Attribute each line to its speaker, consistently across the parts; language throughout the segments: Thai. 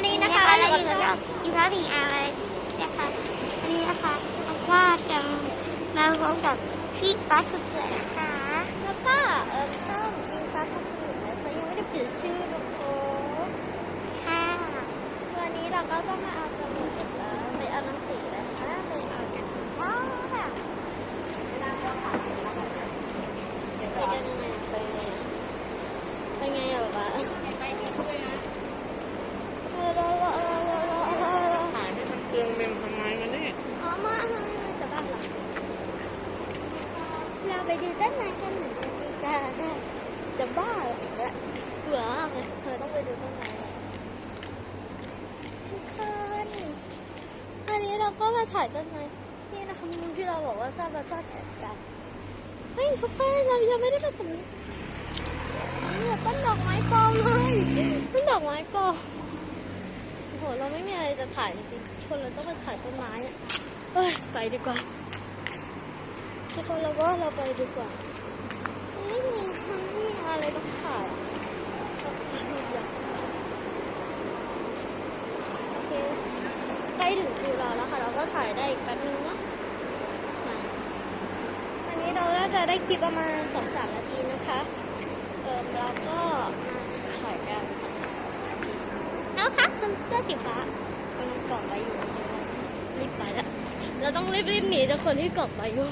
Speaker 1: วันนี้นะคะ
Speaker 2: เรา
Speaker 1: เรา
Speaker 2: อ
Speaker 1: อยู่
Speaker 2: ยู่
Speaker 1: กั
Speaker 2: กับบอินทราบีอาร์นะคะวันนี้นะคะเราก็จะมาพบกับพี่ป๊าสุดสวยนะคะ
Speaker 1: แล้วก็เออช่องอินฟ้าพัสดุนะเขายังไม่ได้เปลี่ยนชื่อนะโค้
Speaker 2: ค่ะ
Speaker 1: วันนี้เราก็ต้องมาเอาสมุดแล้วไปเอาหนังสือนะคะไปเอากันว้าวค่ะเวลาเราขายนะคะเดี๋ยวไปเดินยังไงไปยังไงไปไงอะป๊าไปด้วยนะเออเราเราเราเราเราเรา
Speaker 3: ถ่ายให้มันเปลืองเมมทำไมมันนี่
Speaker 1: อ๋อมาจะบ้านเราเรา ไปดูต้นไม้กันหมือนกันดีกาได้จะบ้าอีกแล้วเบื่อมากเลยเธอต้องไปดูต้นไม้ทุกคนอันนี้เราก็มาถ่ายต้นไม้นี่นะคะมุมที่เราบอกว่าชอบมาซ่อนแอบกันเฮ้ยทุกคนเรายังไม่ได้มาตรงนี่ต้นดอกไม้ปลอมเลยต้นดอกไม้ปลอมโหเราไม่มีอะไรจะถ่ายจริงๆคนเราต้องมาถ่ายต้นไม้อะเฮ้ยไปดีกว่า ทุกคนเราว่าเราไปดีกว่าไม่มีไม่มีอะไรต้องถ่ายโอเคใกล้ถึงคิวเราแล้วค่ะ เราก็ถ่ายได้อีกแป๊บนึงเนาะอันนี้เราก็จะได้คลิปประมาณสองสามนาทีนะคะเออแล้วก็มาถ่ายกันแล้วค่ะคนเสื้อสีฟ้ากำลังเกาะไปอยู่รีบไปล้วเราต้องรีบรีบหนีจากคนที่เกาะไปอยู่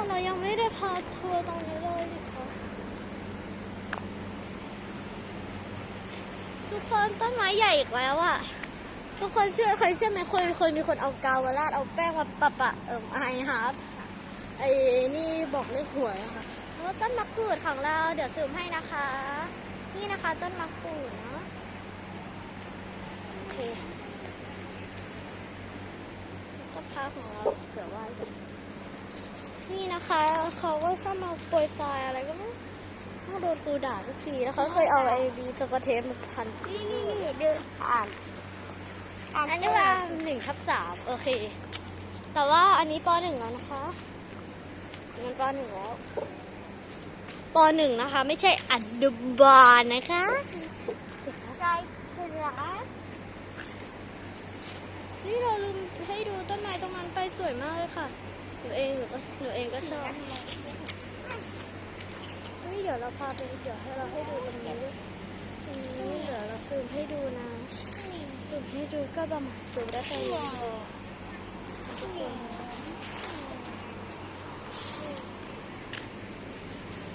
Speaker 1: เราะเรายังไม่ได้พาทัวร์ตรงนี้เลยนะคะทุกคนต้นไม้ใหญ่อีกแล้วอะทุกคนเชื่อใครเชื่อไหมเคยเคยมีคนเอากาวมาราดเอาแป้งมาปะปะเอ่อไอฮาร์ไอ้นี่บอกเลขหวยอะค่ะแล้วต้นมะกรูดของเราเดี๋ยวซูมให้นะคะ นี่นะคะต้นมะกรูดเนาะโอเคก็พาของเราเผื่อว่าจะ นี่นะคะ เขาก็ชอบมาโปรยทรายอะไรก็ไม่รู้ถ้าโดนครูด่าทุกทีแล้วเขาเคยเอาไอ้บีสกอตเทปมาพัน
Speaker 2: นี่นี่นี่ดูอ่านอ่าน
Speaker 1: อันนี้ว่าหนึ่งทับสามโอเค แต่ว่าอันนี้ปหนึ่งแล้วนะคะมันปหนึ่งแล้วปหนึ่งนะคะ ไม่ใช่อนุบาลนะคะ
Speaker 2: ใจเสือ
Speaker 1: นี่เราลืมให้ดูต้นไม้ตรงนั้นไปสวยมากเลยค่ะ หนูเองหนูก็หนูเองก็ชอบนี่เดี๋ยวเราพาไปเดี๋ยวให้เราให้ดูตรงนี้ตรงนี้เดี๋ยวเราซูมให้ดูนะซูมให้ดูก็ประมาณซูมได้แค่นี้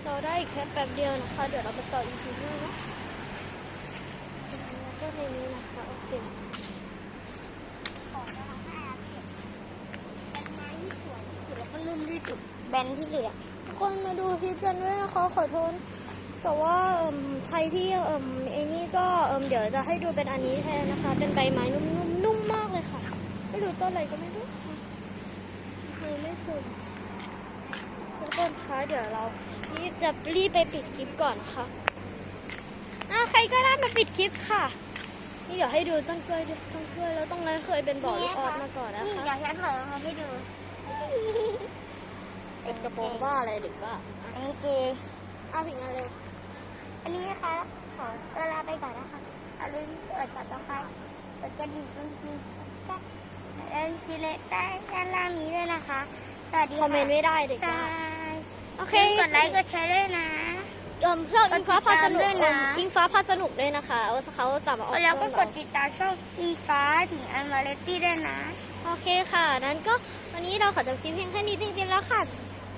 Speaker 1: เราได้อีกแค่แป๊บเดียวนะคะ เดี๋ยวเราไปต่ออีพีหน้านะแล้วก็ในนี้นะคะโอเค
Speaker 2: เป็นไม้ที่สวยที่สุดแล้ว ก็นุ่มที่สุดแบนที่สุดอะ
Speaker 1: ทุกคนมาดูคลิปกันด้วยนะคะขอโทษแต่ว่าใครที่เอิ่มไอ้นี่ก็เอ่มเดี๋ยวจะให้ดูเป็นอันนี้แทนนะคะ เป็นใบไม้นุ่มๆนุ่มมากเลยค่ะ ไม่รู้ต้นอะไรก็ไม่รู้คือไม่สุดทุกคนคะเดี๋ยวเรารีบจะรีบไปปิดคลิปก่อนนะคะอะใครก็ได้มาปิดคลิปค่ะ นี่เดี๋ยวให้ดูต้นกล้วยต้นกล้วยแล้วตรงนั้นเคยเป็นบ่อลูกออสมาก่อนนะ
Speaker 2: นี่
Speaker 1: คะ
Speaker 2: เดี๋ยวฉันเปิดมาให้ดู
Speaker 1: กระโปรงบ้าอะไรหรือว่า
Speaker 2: อันนี้เกย์
Speaker 1: เอาถึงงานเร็ว
Speaker 2: อันนี้นะคะ ขอตัวลาไปก่อนนะคะอย่าลืมกดติดตามกดกระดิ่งกุ้งกิ้งก็แล้วคีเลตใต้ด้านล่างนี้ด้วยนะคะ สวัสดี
Speaker 1: คอมเมนต์ไม่ได้เด็ก
Speaker 2: บา
Speaker 1: ว่า
Speaker 2: ย
Speaker 1: โอ
Speaker 2: โอ
Speaker 1: เค
Speaker 2: เคกดไลค์กดแชร์ด้วยนะ
Speaker 1: เอิ่มเพื่อนอิงฟ้าพาสนุก
Speaker 2: ด้วยนะ
Speaker 1: อิงฟ้าพาสนุกด้วยนะคะว่าเขาสามารถออก
Speaker 2: แล้วก็กด
Speaker 1: เรา
Speaker 2: ติดตามช่องอิงฟ้าถึงอันวาเลตี้ด้วยนะ
Speaker 1: โอเคค่ะ นั้นก็วันนี้เราขอจบคลิปเพียงแค่นี้จริงๆแล้วค่ะ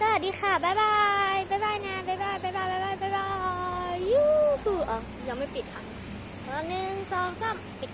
Speaker 1: สวัสดีค่ะ บ๊ายบาย บ๊ายบายนะ บ๊ายบาย บ๊ายบาย บ๊ายบาย บ๊ายบายยูฮูอ๋อยังไม่ปิดค่ะหนึ่งสองสามปิด